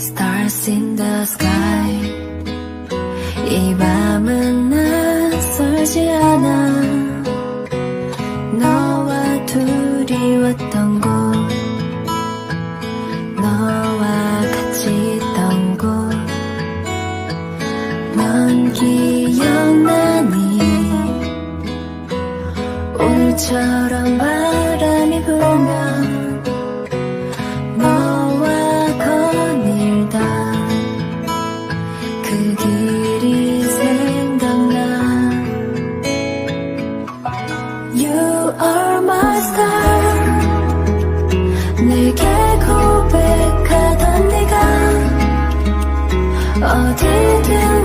Stars in the sky. 이 밤은 낯설지 않아. 너와 둘이 왔던 곳. 너와 같이 있던 곳넌 기억나니? 오늘처럼 봐 어디든